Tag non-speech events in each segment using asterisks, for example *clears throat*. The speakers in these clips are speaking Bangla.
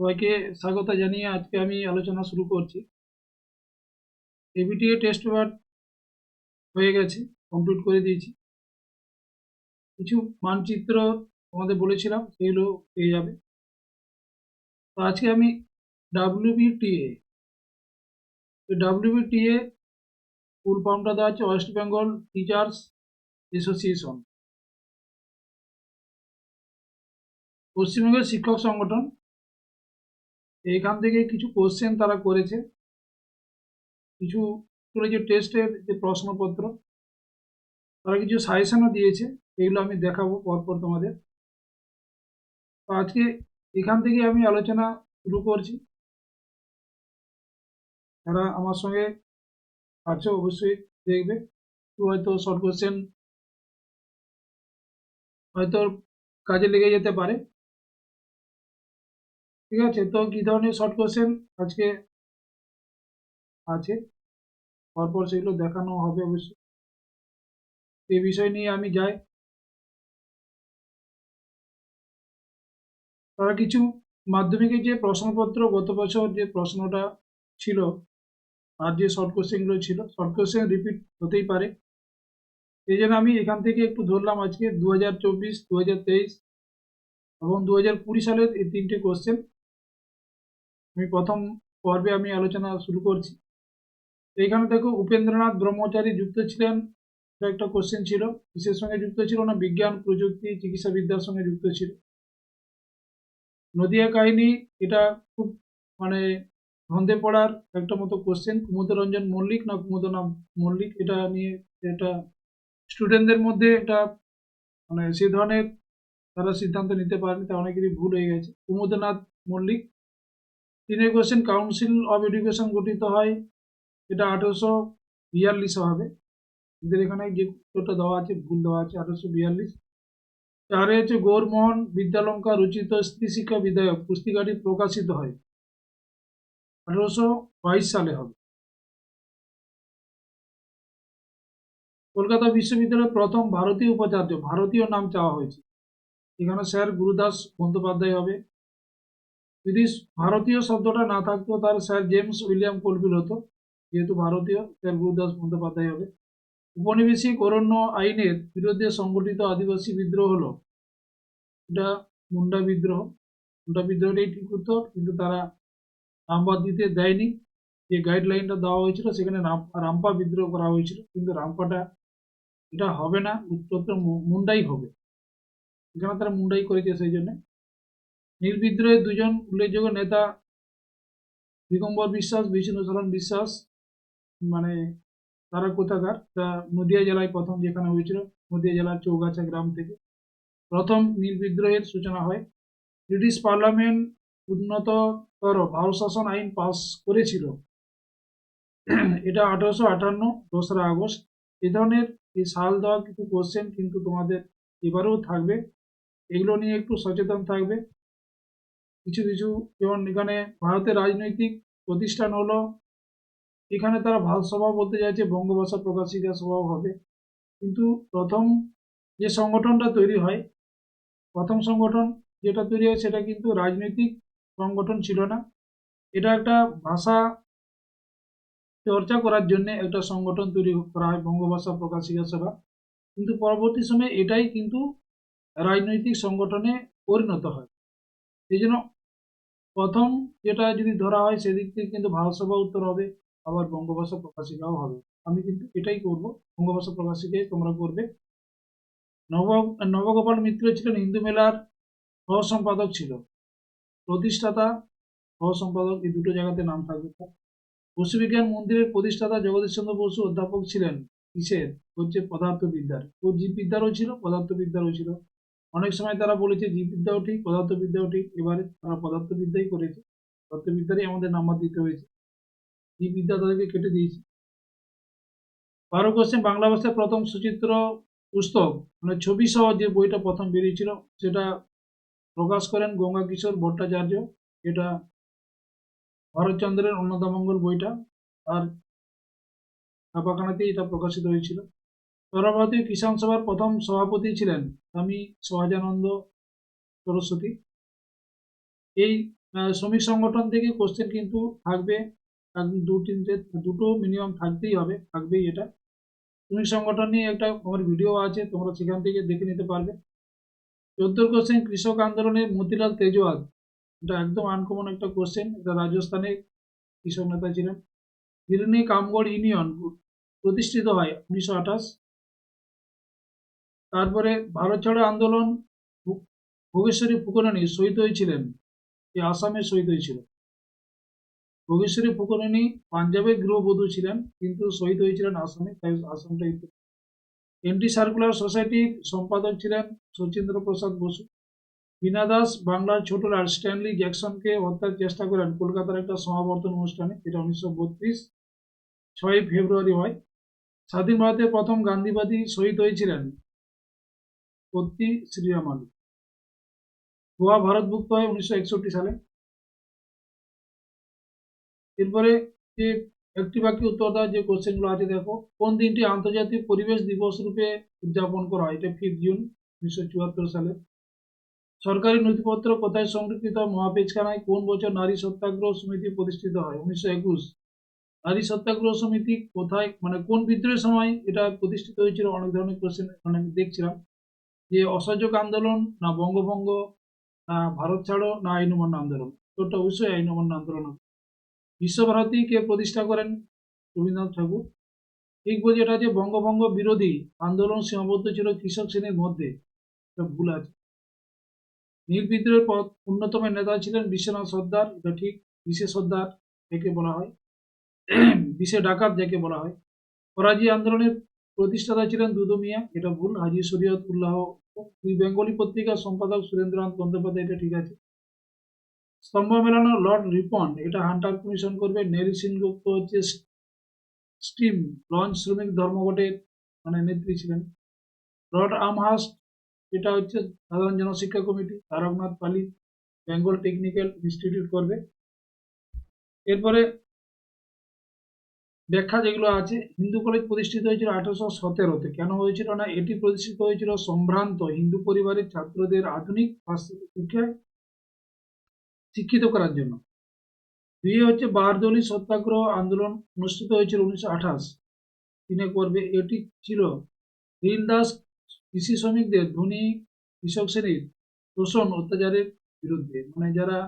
সবাইকে স্বাগত জানিয়ে আজকে আমি আলোচনা শুরু করছি। এবিটিএ টেস্ট পেপার হয়ে গেছে কমপ্লিট করে দিয়েছি। কিছু মানচিত্র তোমাদের বলেছিলাম, সেগুলো পেয়ে যাবে। তো আজকে আমি ডাব্লিউবিটিএ ডাব্লিউবিটিএ ফুল ফর্মটা দেওয়া আছে ওয়েস্ট বেঙ্গল টিচার্স অ্যাসোসিয়েশন পশ্চিমবঙ্গের শিক্ষক সংগঠন এইখান থেকে কিছু কোশ্চেন তারা করেছে। কিছু যে টেস্টের যে প্রশ্নপত্র, তারা কিছু সাজেশনও দিয়েছে। এগুলো আমি দেখাবো পরপর তোমাদের। তো আজকে এখান থেকে আমি আলোচনা শুরু করছি। যারা আমার সঙ্গে আছে অবশ্যই দেখবে। হয়তো শর্ট কোশ্চেন হয়তো কাজে লেগে যেতে পারে। ঠিক আছে? তো কি ধরনের শর্ট কোশ্চেন আজকে আছে? পরপর সেগুলো দেখানো হবে অবশ্যই। এই বিষয় নিয়ে আমি যাই। তারা কিছু মাধ্যমিকের যে প্রশ্নপত্র গত বছর যে প্রশ্নটা ছিল, আর যে শর্ট কোশ্চেনগুলো ছিল শর্ট কোশ্চেন রিপিট হতেই পারে। এই জন্য আমি এখান থেকে একটু ধরলাম আজকে দু হাজার চব্বিশ দু হাজার তেইশ এবং দু হাজার কুড়ি সালের এই তিনটে কোশ্চেন আমি প্রথম পর্বে আমি আলোচনা শুরু করছি। এইখানে দেখো উপেন্দ্রনাথ ব্রহ্মচারী যুক্ত ছিলেন একটা কোশ্চেন ছিল। কিসের সঙ্গে যুক্ত ছিল না? বিজ্ঞান, প্রযুক্তি চিকিৎসা বিদ্যার সঙ্গে যুক্ত ছিল। নদিয়া কাহিনী এটা খুব মানে ধন্দে পড়ার একটা মতো কোশ্চেন কুমুদরঞ্জন মল্লিক না কুমুদনাথ মল্লিক এটা নিয়ে এটা স্টুডেন্টদের মধ্যে এটা মানে সে ধরনের তারা সিদ্ধান্ত নিতে পারেনি, তা অনেকেরই ভুল হয়ে গেছে। কুমুদনাথ মল্লিক তিনের কোশ্চেন কাউন্সিল অফ এডুকেশন গঠিত হয়। এটা আঠেরোশো বিয়াল্লিশে হবে। এদের এখানে যে উত্তরটা দেওয়া আছে, ভুল দেওয়া আছে, আঠেরোশো বিয়াল্লিশ। চারে হচ্ছে গৌরমোহন বিদ্যালঙ্কা রচিত স্ত্রী শিক্ষা বিধায়ক পুস্তিকাটি প্রকাশিত হয়। আঠেরোশো বাইশ সালে হবে। কলকাতা বিশ্ববিদ্যালয়ের প্রথম ভারতীয় উপাচার্য, ভারতীয় নাম চাওয়া হয়েছে। এখানে স্যার গুরুদাস বন্দ্যোপাধ্যায় হবে। যদি ভারতীয় শব্দটা না থাকতো তার স্যার জেমস উইলিয়াম কোলবিল হতো, যেহেতু ভারতীয়, স্যার গুরুদাস বন্দ্যোপাধ্যায় হবে। উপনিবেশিক অরণ্য আইনের বিরুদ্ধে সংগঠিত আদিবাসী বিদ্রোহ হলো এটা মুন্ডা বিদ্রোহ। মুন্ডা বিদ্রোহটাই ঠিক উত্তর কিন্তু তারা নাম্বার দিতে দেয়নি। যে গাইডলাইনটা দেওয়া হয়েছিল, সেখানে রামপা বিদ্রোহ করা হয়েছিল, কিন্তু রামপাটা এটা হবে না উত্তরটা মুন্ডাই হবে। এখানে তারা মুন্ডাই করেছে সেই জন্য। নীল বিদ্রোহের দুজন উল্লেখযোগ্য নেতা দিগম্বর বিশ্বাস, বিষ্ণু চরণ বিশ্বাস মানে তারা কোথাকার? তা নদিয়া জেলায় প্রথম যেখানে হয়েছিল, নদিয়া জেলার চৌগাছা গ্রাম থেকে। প্রথম নীল বিদ্রোহের সূচনা হয়। ব্রিটিশ পার্লামেন্ট উন্নততর ভারত শাসন আইন পাস করেছিল। এটা আঠারোশো আটান্ন, দোসরা আগস্ট। এ ধরনের এই সাল দেওয়া কিছু কোশ্চেন কিন্তু তোমাদের এবারেও থাকবে। এগুলো নিয়ে একটু সচেতন থাকবে। কিছু কিছু যেমন এখানে ভারতের রাজনৈতিক প্রতিষ্ঠান হলো, এখানে তারা ভালো সভা বলতে চাইছে, বঙ্গভাষা প্রকাশিকা সভা হবে। কিন্তু প্রথম যে সংগঠনটা তৈরি হয়, প্রথম সংগঠন যেটা তৈরি হয় সেটা কিন্তু রাজনৈতিক সংগঠন ছিল না। এটা একটা ভাষা চর্চা করার জন্য একটা সংগঠন তৈরি করা হয়, বঙ্গভাষা প্রকাশিকা সভা। কিন্তু পরবর্তী সময়ে এটাই কিন্তু রাজনৈতিক সংগঠনে পরিণত হয়। এই জন্য প্রথম যেটা যদি ধরা হয় সেদিক থেকে কিন্তু ভারত সভা উত্তর হবে, আবার বঙ্গভাষা প্রকাশিকাও হবে। আমি কিন্তু এটাই করব, বঙ্গভাষা প্রকাশিকাই তোমরা করবে। নব নবগোপাল মিত্র ছিলেন হিন্দু মেলার সহ সম্পাদক ছিল। প্রতিষ্ঠাতা সহ সম্পাদক এই দুটো জায়গাতে নাম থাকবে। পশুবিজ্ঞান মন্দিরের প্রতিষ্ঠাতা জগদীশ চন্দ্র বসু অধ্যাপক ছিলেন কিসের? হচ্ছে পদার্থবিদ্যার। জীববিদ্যারও ছিল, পদার্থবিদ্যারও ছিল। অনেক সময় তারা বলেছে জীববিদ্যাও ঠিক, পদার্থবিদ্যাও ঠিক। এবারে তারা পদার্থবিদ্যাই করেছে। পদার্থবিদ্যারই আমাদের নাম্বার দিতে হয়েছে। জীববিদ্যা তাদেরকে কেটে দিয়েছে। বারো কোশ্চেন বাংলা ভাষার প্রথম সুচিত্র পুস্তক মানে ছবি সহ যে বইটা প্রথম বেরিয়েছিল, সেটা প্রকাশ করেন গঙ্গা কিশোর ভট্টাচার্য। এটা ভরতচন্দ্রের অন্নদামঙ্গল বইটা। আর ছাপাখানাতেই এটা প্রকাশিত হয়েছিল। সর্বভারতীয় কিষাণ সভার প্রথম সভাপতি ছিলেন স্বামী সহজানন্দ সরস্বতী। এই শ্রমিক সংগঠন থেকে কোশ্চেন কিন্তু থাকবে। দু তিনটে দুটো মিনিমাম থাকতেই হবে, থাকবেই এটা। শ্রমিক সংগঠন নিয়ে একটা আমার ভিডিও আছে, তোমরা সেখান থেকে দেখে নিতে পারবে। চোদ্দোর কোশ্চেন কৃষক আন্দোলনে মতিলাল তেজওয়াল এটা একদম আনকমন একটা কোশ্চেন এটা রাজস্থানে কৃষক নেতা ছিলেন। গিরনি কামগড় ইউনিয়ন প্রতিষ্ঠিত হয় উনিশশো আঠাশ। তারপরে ভারত ছাড়ো আন্দোলন, ভোগেশ্বরী ফুকনানি শহীদ হয়েছিলেন এই আসামে শহীদ হয়েছিল। ভোগেশ্বরী ফুকনানি পাঞ্জাবের গৃহবধূ ছিলেন, কিন্তু শহীদ হয়েছিলেন আসামে, তাই আসামটা এন্টি সার্কুলার সোসাইটির সম্পাদক ছিলেন শচীন্দ্র প্রসাদ বসু। বিনা দাস বাংলার ছোট লাট স্ট্যানলি জ্যাকসনকে হত্যার চেষ্টা করেন কলকাতার একটা সমাবর্তন অনুষ্ঠানে, যেটা উনিশশো বত্রিশ ছয়ই ফেব্রুয়ারি হয়। স্বাধীন ভারতের প্রথম গান্ধীবাদী শহীদ হয়েছিলেন পত্তি শ্রীরাম আলু। গোয়া ভারতভুক্ত হয় উনিশশো একষট্টি সালে। এরপরে যে একটি বাক্যে উত্তর দেওয়ার যে কোশ্চেনগুলো আছে, দেখো, কোন দিনটি আন্তর্জাতিক পরিবেশ দিবস রূপে উদযাপন করা হয়? এটা ফিফথ জুন উনিশশো চুয়াত্তর সালে। সরকারি নথিপত্র কোথায় সংরক্ষিত? মহাপেজখানায় কোন বছর নারী সত্যাগ্রহ সমিতি প্রতিষ্ঠিত হয়? উনিশশো একুশ। নারী সত্যাগ্রহ সমিতি কোথায় মানে কোন বিদ্রোহের সময় এটা প্রতিষ্ঠিত হয়েছিল? অনেক ধরনের কোশ্চেন আমি দেখছিলাম। যে অসহযোগ আন্দোলন, না বঙ্গভঙ্গ, না ভারত ছাড়ো, না আইন অমান্য আন্দোলন। তোরটা অবশ্যই আইন অমান্য আন্দোলন হবে। বিশ্বভারতী কে প্রতিষ্ঠা করেন রবীন্দ্রনাথ ঠাকুর? ঠিক বলছি এটা যে বঙ্গভঙ্গ বিরোধী আন্দোলন সীমাবদ্ধ ছিল কৃষক শ্রেণির মধ্যে। ভুল আছে। নীল বিদ্রোহের পর অন্যতম নেতা ছিলেন বিশ্বনাথ সর্দার, এটা ঠিক। বিশেষ সর্দার, একে বলা হয়। বিশে ডাকাত, যাকে বলা হয়। ফরাজি আন্দোলনের প্রতিষ্ঠাতা ছিলেন দুদু মিয়া, এটা ভুল, হাজি শরীয়ত উল্লাহ দুই বেঙ্গলি পত্রিকার সম্পাদক সুরেন্দ্রনাথ বন্দ্যোপাধ্যায়, এটা ঠিক আছে। স্তম্ভ মেলানো লর্ড রিপন, এটা হান্টার কমিশন করবে নেল সেনগুপ্ত হচ্ছে স্টিম, লঞ্চ শ্রমিক ধর্মঘটের মানে নেত্রী ছিলেন। লর্ড আমহাস্ট এটা হচ্ছে সাধারণ জনশিক্ষা কমিটি, তারকনাথ পালি, বেঙ্গল টেকনিক্যাল ইনস্টিটিউট করবে। এরপরে ব্যাখ্যা যেগুলো আছে, হিন্দু কলেজ প্রতিষ্ঠিত হয়েছিল আঠারোশো সতেরোতে। কেন হয়েছিল না? এটি প্রতিষ্ঠিত হয়েছিল সম্ভ্রান্ত হিন্দু পরিবারের ছাত্রদের আধুনিক শিক্ষায় শিক্ষিত করার জন্য। দুই হচ্ছে বারদলি সত্যাগ্রহ আন্দোলন অনুষ্ঠিত হয়েছিল উনিশশো আঠাশ। তিনে পর্বে এটি ছিল ঋণ দাস কৃষি শ্রমিকদের ধনী কৃষক শ্রেণির শোষণ অত্যাচারের বিরুদ্ধে। মানে যারা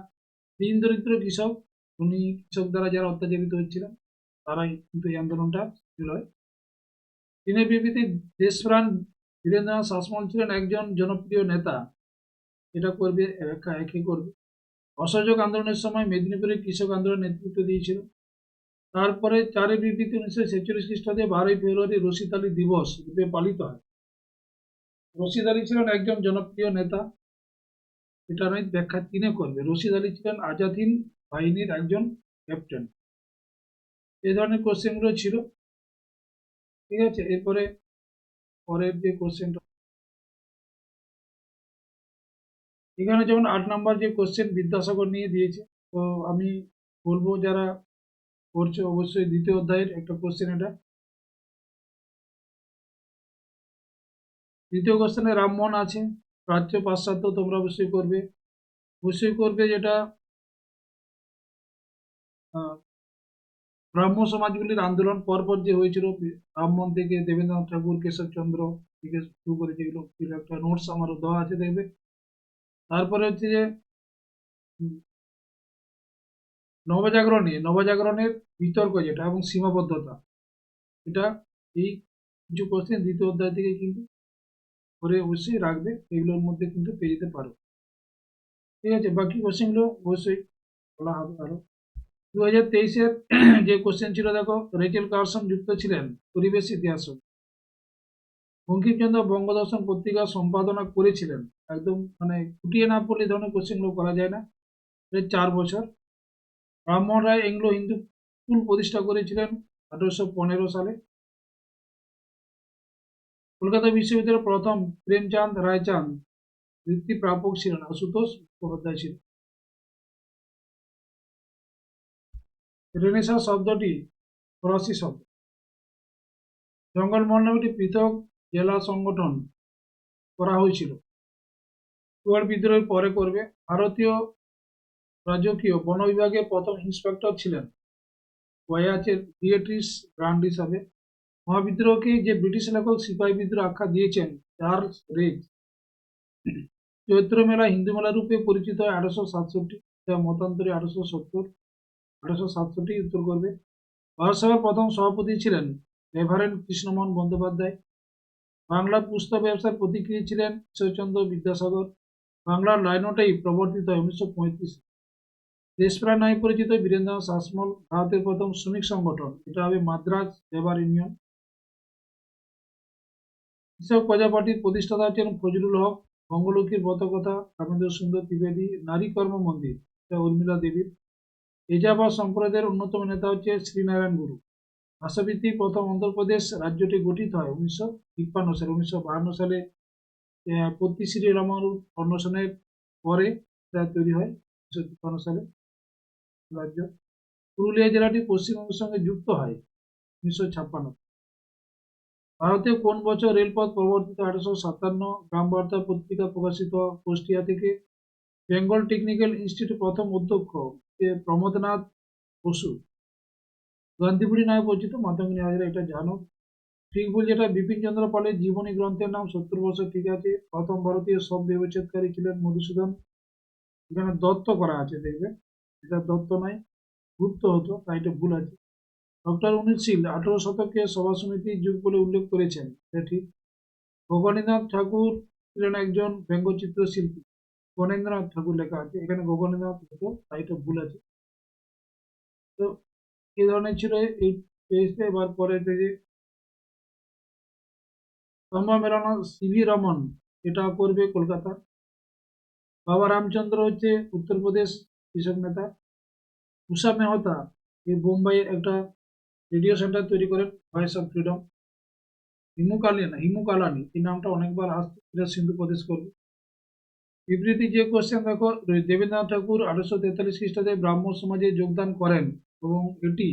দিন দরিদ্র কৃষক, ধনী কৃষক দ্বারা যারা অত্যাচারিত হচ্ছিলেন তারাই কিন্তু এই আন্দোলনটা হয়। দিনের বিবৃতি, দেশপ্রাণ বীরেন্দ্রনাথ শাসমল ছিলেন একজন জনপ্রিয় নেতা। এটা করবে, একা একে করবে। অসহযোগ আন্দোলনের সময় মেদিনীপুরে কৃষক আন্দোলন নেতৃত্ব দিয়েছিল। তারপরে চারে বিবৃতি উনিশশো ছেচল্লিশ খ্রিস্টাব্দে বারোই ফেব্রুয়ারি রশিদ আলী দিবস রূপে পালিত হয়। রশিদ আলী ছিলেন একজন জনপ্রিয় নেতা। এটা নয়, ব্যাখ্যা তিনে করবে। রশিদ আলী ছিলেন আজাদিন বাহিনীর একজন ক্যাপ্টেন। এই ধরনের কোশ্চেনগুলো ছিল। ঠিক আছে? এরপরে পরের যে কোশ্চেনটা এখানে যেমন আট নাম্বার যে কোশ্চেন বিদ্যাসাগর নিয়ে দিয়েছে, তো আমি বলব যারা করছে অবশ্যই দ্বিতীয় অধ্যায়ের একটা কোশ্চেন এটা। দ্বিতীয় কোশ্চেনে রামমোহন আছে, প্রাচ্য পাশ্চাত্য তোমরা অবশ্যই করবে। অবশ্যই করবে যেটা ব্রাহ্ম সমাজগুলির আন্দোলন পরপর যে হয়েছিল রামমোহন থেকে দেবেন্দ্রনাথ ঠাকুর কেশবচন্দ্র থেকে শুরু করে যেগুলো একটা নোটস আমারও দেওয়া আছে, দেখবে। তারপরে হচ্ছে যে নবজাগরণ, নবজাগরণের বিতর্ক যেটা এবং সীমাবদ্ধতা, এটা এই কিছু কোশ্চেন দ্বিতীয় অধ্যায় থেকে কিন্তু করে অবশ্যই রাখবে, এগুলোর মধ্যে কিন্তু পেয়ে যেতে পারো। ঠিক আছে, বাকি কোশ্চেনগুলো অবশ্যই বলা হবে আরও। দু হাজার তেইশের *clears throat* যে কোশ্চেন ছিল, দেখো, রেচেল কার্সন যুক্ত ছিলেন, পরিবেশ ইতিহাস বঙ্কিমচন্দ্র বঙ্গদর্শন পত্রিকা সম্পাদনা করেছিলেন। একদম মানে ফুটিয়ে না পড়লে ধরনের কোশ্চেনগুলো করা যায় না। চার বছর। রামমোহন রায় এংলো হিন্দু স্কুল প্রতিষ্ঠা করেছিলেন আঠারোশো পনেরো সালে। কলকাতা বিশ্ববিদ্যালয়ের প্রথম প্রেমচাঁদ রায়চাঁদ বৃত্তি প্রাপক ছিলেন, আশুতোষ মুখোপাধ্যায় ছিলেন। রেনেসা শব্দটি ফরাসি শব্দ। জঙ্গলমহল নামে একটি পৃথক জেলা সংগঠন করা হয়েছিল। কুয়ার বিদ্রোহের পরে করবে। ভারতীয় রাজকীয় বন বিভাগের প্রথম ইন্সপেক্টর ছিলেন ওয়াইয়াচের বিয়েট্রিস ব্রান্ড হিসাবে মহাবিদ্রোহকে যে ব্রিটিশ লেখক সিপাহী বিদ্রোহ আখ্যা দিয়েছেন চার্লস রেজ। চৈত্র মেলা হিন্দু মেলা রূপে পরিচিত হয় আঠারোশো সাতষট্টি মতান্তরে আঠারোশো সত্তর। আঠারোশো সাতষট্টি উত্তর করবে। ভারত সভার প্রথম সভাপতি ছিলেন রেভারেন্ড কৃষ্ণমোহন বন্দ্যোপাধ্যায়। বাংলা পুস্তক ব্যবসার প্রতিক্রিয়া ছিলেন ঈশ্বরচন্দ্র বিদ্যাসাগর। বাংলার লাইনোটাই প্রবর্তিত হয় উনিশশো পঁয়ত্রিশ। দেশপ্রাণ নামে পরিচিত বীরেন্দ্রনাথ শাসমল, ভারতের প্রথম শ্রমিক সংগঠন। এটা হবে মাদ্রাজ লেবার ইউনিয়ন। কৃষক প্রজাপার্টির প্রতিষ্ঠাতা হচ্ছেন ফজলুল হক বঙ্গলক্ষ্মীর ব্রতকথা রামেন্দ্র সুন্দর ত্রিবেদী, নারী কর্ম মন্দির, এটা উর্মিলা দেবীর। এজাবা সম্প্রদায়ের অন্যতম নেতা হচ্ছে শ্রীনারায়ণ গুরু। ভাষাভিত্তিক প্রথম অন্ধ্রপ্রদেশ রাজ্যটি গঠিত হয় উনিশশো তিপ্পান্ন সালে। উনিশশো বাহান্ন সালে পত্তি শ্রী রামানু অন্বেষণের পরে এটা তৈরি হয় উনিশশো তিপ্পান্ন সালে রাজ্য। পুরুলিয়া জেলাটি পশ্চিমবঙ্গের সঙ্গে যুক্ত হয় উনিশশো ছাপ্পান্ন। ভারতে কোন বছর রেলপথ প্রবর্তিত আঠারোশো সাতান্ন গ্রাম বার্তা পত্রিকা প্রকাশিত কুষ্টিয়া থেকে বেঙ্গল টেকনিক্যাল ইনস্টিটিউট প্রথম অধ্যক্ষ প্রমোদনাথ বসু, গান্ধীপুরী নামে পরিচিত মাতঙ্গিনী হাজরা এটা জানো ঠিক বল এটা বিপিন চন্দ্র পালের জীবনী গ্রন্থের নাম সত্তর বছর, ঠিক আছে? প্রথম ভারতীয় সব ব্যবচ্ছেদকারী ছিলেন মধুসূদন। এখানে দত্ত করা আছে, দেখবে। এটা দত্ত নয়, গুপ্ত হতো, তাই এটা ভুল আছে। ডক্টর উনিশ শীল আঠারো শতকে সভা সমিতির যুগ বলে উল্লেখ করেছেন, এটা ঠিক। ভবানীনাথ ঠাকুর ছিলেন একজন ব্যঙ্গচিত্র শিল্পী গণেন্দ্রনাথ ঠাকুর লেখা আছে। এখানে গগনেন্দ্রনাথ হতো তাই এটা ভুল আছে। তো এই ধরনের ছিল এই পেজটা এবার পরের পেজে মেলানো সিভি রমন, এটা করবে কলকাতা। বাবা রামচন্দ্র হচ্ছে উত্তরপ্রদেশ কৃষক নেতা। উষা মেহতা এই বোম্বাইয়ের একটা রেডিও সেন্টার তৈরি করেন voice of freedom Hemu Kalani Hemu Kalani, এই নামটা অনেকবার আসছে সিন্ধু প্রদেশ করবে। বিবৃতি যে কোশ্চেন দেখো, দেবেন্দ্রনাথ ঠাকুর আঠারোশো তেতাল্লিশ খ্রিস্টাব্দে ব্রাহ্ম সমাজে যোগদান করেন এবং এটি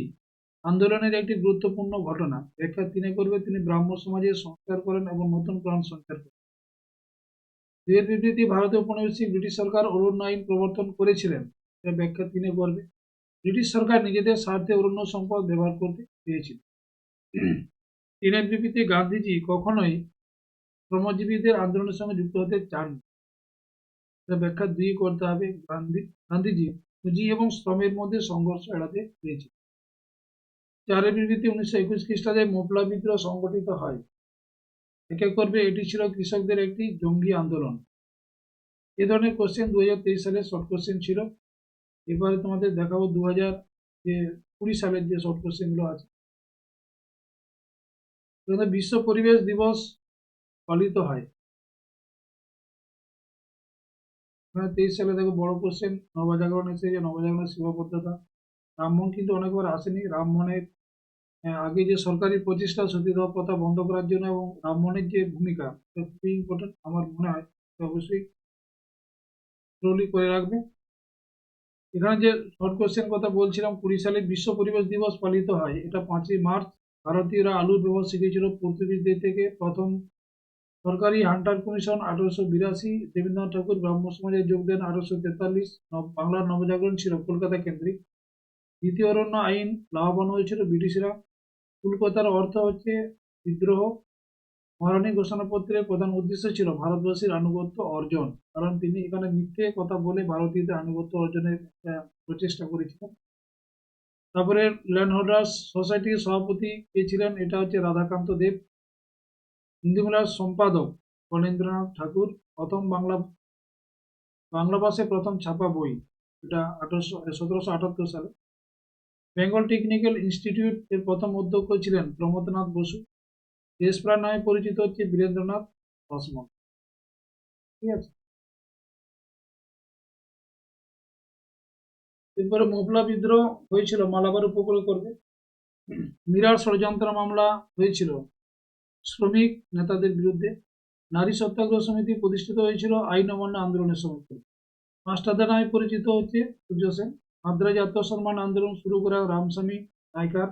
আন্দোলনের একটি গুরুত্বপূর্ণ ঘটনা। ব্যাখ্যা তিনি করবে, তিনি ব্রাহ্ম সমাজের সংস্কার করেন এবং নতুন প্রাণ সঞ্চার করেন। এর বিবৃতি ভারতীয় উপনিবেশিক ব্রিটিশ সরকার অরণ্য আইন প্রবর্তন করেছিলেন। এর ব্যাখ্যা তিনি করবে, ব্রিটিশ সরকার নিজেদের স্বার্থে অরণ্য সম্পদ ব্যবহার করতে চেয়েছিল। তিনের বিবৃতি, গান্ধীজি কখনোই শ্রমজীবীদের আন্দোলনের সঙ্গে যুক্ত হতে চাননি। ব্যাখ্যা দুই করতে হবে গান্ধী, গান্ধীজি। পুঁজি এবং শ্রমের মধ্যে সংঘর্ষ এড়াতে চেয়েছিলেন চারের বিবৃতি উনিশশো একুশ খ্রিস্টাব্দে মোপলা বিদ্রোহ সংগঠিত হয়। একে করবে এটি ছিল কৃষকদের একটি জঙ্গি আন্দোলন। এ ধরনের কোশ্চেন দু হাজার তেইশ সালে শর্ট কোশ্চেন ছিল। এবারে তোমাদের দেখাবো দু হাজার যে কুড়ি সালের যে শর্ট কোশ্চেনগুলো আছে। বিশ্ব পরিবেশ দিবস পালিত হয়। এখানে তেইশ সালে দেখো বড় কোশ্চেন নবজাগরণ এসে যে নবজাগরণের সীমাবদ্ধতা। রামমোহন কিন্তু অনেকবার আসেনি। রামমোহনের আগে যে সরকারি প্রচেষ্টা সতীদাহ প্রথা বন্ধ করার জন্য এবং রামমোহনের যে ভূমিকা খুবই ইম্পর্টেন্ট আমার মনে হয়। অবশ্যই স্লোলি করে রাখবে। এখানে যে শর্ট কোশ্চেন কথা বলছিলাম, কুড়ি সালে বিশ্ব পরিবেশ দিবস পালিত হয়। এটা পাঁচই মার্চ। ভারতীয়রা আলুর ব্যবহার শিখেছিল পর্তুগিজদের থেকে। প্রথম সরকারি হান্টার কমিশন আঠারোশো বিরাশি, দেবেন্দ্রনাথ ঠাকুর ব্রাহ্ম সমাজে যোগ দেন আঠারোশো তেতাল্লিশ বাংলার নবজাগরণ ছিল কলকাতা কেন্দ্রিক। দ্বিতীয় অরণ্য আইন লাভবান হয়েছিল ব্রিটিশরা। কলকাতার অর্থ হচ্ছে বিদ্রোহ। মহারানী ঘোষণাপত্রের প্রধান উদ্দেশ্য ছিল ভারতবাসীর আনুগত্য অর্জন। কারণ তিনি এখানে মিথ্যে কথা বলে ভারতীয়দের আনুগত্য অর্জনের প্রচেষ্টা করেছিলেন। তারপরে ল্যান্ড হোল্ডার্স সোসাইটির সভাপতি কে ছিলেন? এটা হচ্ছে রাধাকান্ত দেব। হিন্দু মেলার সম্পাদক গণেন্দ্রনাথ ঠাকুর, প্রথম বাংলা বাংলা ভাষায় প্রথম ছাপা বই, এটা আঠারোশো সতেরোশো আটাত্তর সালে। বেঙ্গল টেকনিক্যাল ইনস্টিটিউট এর প্রথম অধ্যক্ষ ছিলেন প্রমোদনাথ বসু। দেশপ্রাণ নামে পরিচিত হচ্ছে বীরেন্দ্রনাথ বসমন ঠিক আছে? এরপরে মোবলা বিদ্রোহ হয়েছিল, মালাবার উপকূল করবে মিরার ষড়যন্ত্র মামলা হয়েছিল। শ্রমিক নেতাদের বিরুদ্ধে নারী সত্যাগ্রহ সমিতি প্রতিষ্ঠিত হয়েছিল আইন অমান্য আন্দোলনের সময় মাস্টারদা নামে পরিচিত হচ্ছে সূর্য সেন। মাদ্রাজ আত্মসম্মান আন্দোলন শুরু করা রামস্বামী নাইকার।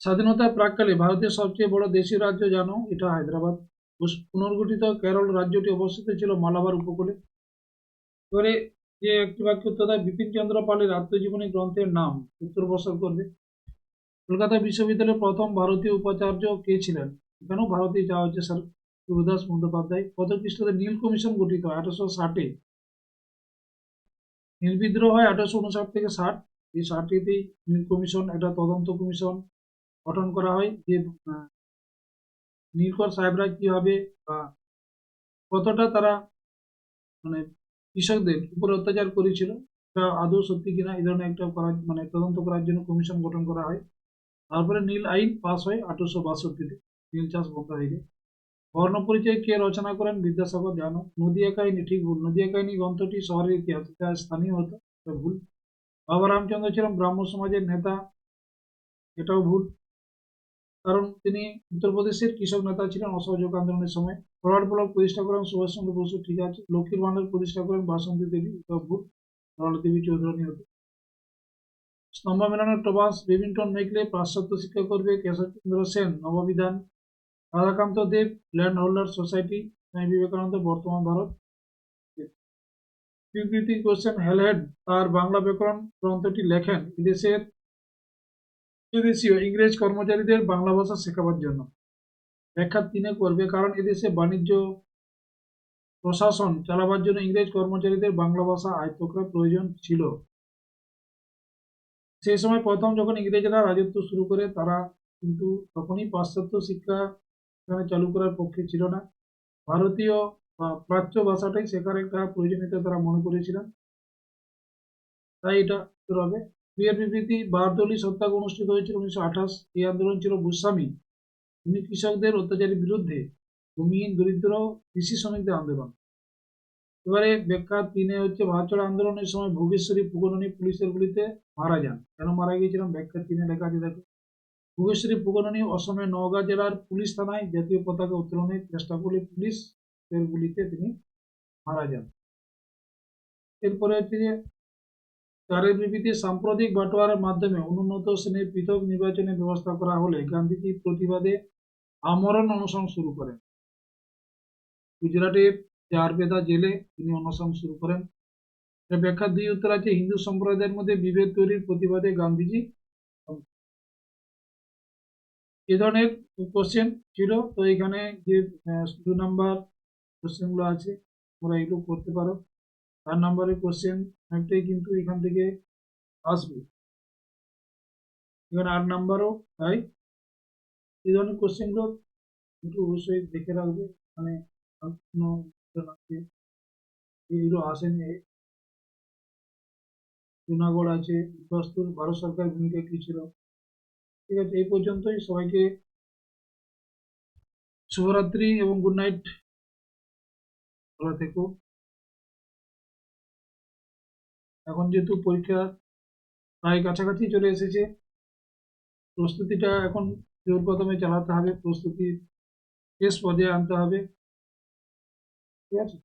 স্বাধীনতার প্রাককালে ভারতের সবচেয়ে বড় দেশীয় রাজ্য জানো, এটা হায়দ্রাবাদ। পুনর্গঠিত কেরল রাজ্যটি অবস্থিত ছিল মালাবার উপকূলে। পরে যে একটি বাক্য উত্তর বিপিন চন্দ্র পালের আত্মজীবনী গ্রন্থের নাম উত্তর বসর করবে। কলকাতা বিশ্ববিদ্যালয়ের প্রথম ভারতীয় উপাচার্য কে ছিলেন? এখানেও ভারতীয় যাওয়া হচ্ছে স্যার? গুরুদাস বন্দ্যোপাধ্যায়। কত খ্রিস্টাব্দে নীল কমিশন গঠিত হয় আঠারোশো ষাটে। নীল বিদ্রোহ হয় আঠারোশো উনষাট থেকে ষাট। এই ষাটটিতেই নীল কমিশন একটা তদন্ত কমিশন গঠন করা হয় যে নীলকর সাহেবরা কীভাবে বা কতটা তারা মানে কৃষকদের উপর অত্যাচার করেছিল আদৌ সত্যি কিনা, এই ধরনের একটা করার মানে তদন্ত করার জন্য কমিশন গঠন করা হয়। তারপরে নীল আইন পাস হয় আঠারোশো বাষট্টিতে। নীল চাষ বন্ধ হয়ে যায়। বর্ণ পরিচয় কে রচনা করেন? বিদ্যাসাগর জানো। নদিয়া কাহিনী ঠিক ভুল। নদিয়া কাহিনী গ্রন্থটি শহরের ইতিহাস। এটা স্থানীয় হতো এটা ভুল। বাবা রামচন্দ্র ছিলেন ব্রাহ্ম সমাজের নেতা। এটাও ভুল। কারণ তিনি উত্তরপ্রদেশের কৃষক নেতা ছিলেন। অসহযোগ আন্দোলনের সময় ফরওয়ার্ড ব্লক প্রতিষ্ঠা করেন সুভাষচন্দ্র বসু। ঠিক আছে। লক্ষ্মীর ভান্ডার প্রতিষ্ঠা করেন বাসন্তী দেবী। এটাও ভুল। দেবী চৌধুরানী হতো। স্তম্ভ মেলানোর টবাস বেবিংটন মেঘলে পাশ্চাত্য শিক্ষা করবে Keshabchandra Sen Nababidhan Radhakanta Deb land holder society Swami Vivekananda বর্তমান ভারত স্বীকৃতি কোশ্চেন হেলহেড তার বাংলা ব্যাকরণ গ্রন্থটি লেখেন এদেশের বিদেশীয় ইংরেজ কর্মচারীদের বাংলা ভাষা শেখাবার জন্য ব্যাখ্যা তিনে করবে কারণ এদেশে বাণিজ্য প্রশাসন চালাবার জন্য ইংরেজ কর্মচারীদের বাংলা ভাষা আয়ত্ত করা প্রয়োজন ছিল সেই সময় প্রথম যখন ইংরেজরা রাজত্ব শুরু করে, তারা কিন্তু তখনই পাশ্চাত্য শিক্ষা এখানে চালু করার পক্ষে ছিল না। ভারতীয় বা প্রাচ্য ভাষাটাই শেখার একটা প্রয়োজনীয়তা তারা মনে করেছিলেন। তাই এটা হবে। বিয়ের বিবৃতি, বারদলি সত্যাগ্রহ অনুষ্ঠিত হয়েছিল উনিশশো আঠাশ। এই আন্দোলন ছিল গোস্বামী। উনি কৃষকদের অত্যাচারের বিরুদ্ধে ভূমিহীন দরিদ্র, কৃষি শ্রমিকদের আন্দোলন। এবারে ব্যাখ্যা তিনে হচ্ছে ভারচড়া আন্দোলনের সময় ভোগেশ্বরী পুগননী পুলিশের গুলিতে মারা যান। কেন মারা গিয়েছিলেন? ব্যাখ্যা তিনে লেখা আছে, দেখো। ভোগেশ্বরী পুগননী অসমের নওগাঁ জেলার পুলিশ থানায় জাতীয় পতাকা উত্তোলনের চেষ্টা করলে পুলিশের গুলিতে তিনি মারা যান। এরপরে হচ্ছে যে চারের বিবৃতি সাম্প্রতিক বাটোয়ারার মাধ্যমে অনুন্নত শ্রেণির পৃথক নির্বাচনের ব্যবস্থা করা হলে গান্ধীজির প্রতিবাদে আমরণ অনশন শুরু করেন। গুজরাটের চারবেদা জেলে তিনি অনশন শুরু করেন এর ব্যাখ্যা দুই উত্তর আছে হিন্দু সম্প্রদায়ের মধ্যে বিভেদ তৈরির প্রতিবাদে গান্ধীজি এ ধরনের কোশ্চেন ছিল তো এখানে যে দু নাম্বার কোশ্চেনগুলো আছে তোমরা এগুলো করতে পারো চার নাম্বারের কোশ্চেন অনেকটাই কিন্তু এখান থেকে আসবে এখানে আট নাম্বারও তাই এই ধরনের কোশ্চেনগুলো একটু অবশ্যই দেখে রাখবে মানে কোনো এগুলো আসেনি। জুনাগড় আছে ভারত সরকার ভূমিকা ছিল? ঠিক আছে, এই পর্যন্তই। সবাইকে শুভরাত্রি এবং গুড নাইট ভালো থেকো। এখন যেহেতু পরীক্ষা প্রায় কাছাকাছি চলে এসেছে, প্রস্তুতিটা এখন জোর কদমে চালাতে হবে। প্রস্তুতি শেষ পর্যায়ে আনতে হবে। ঠিক আছে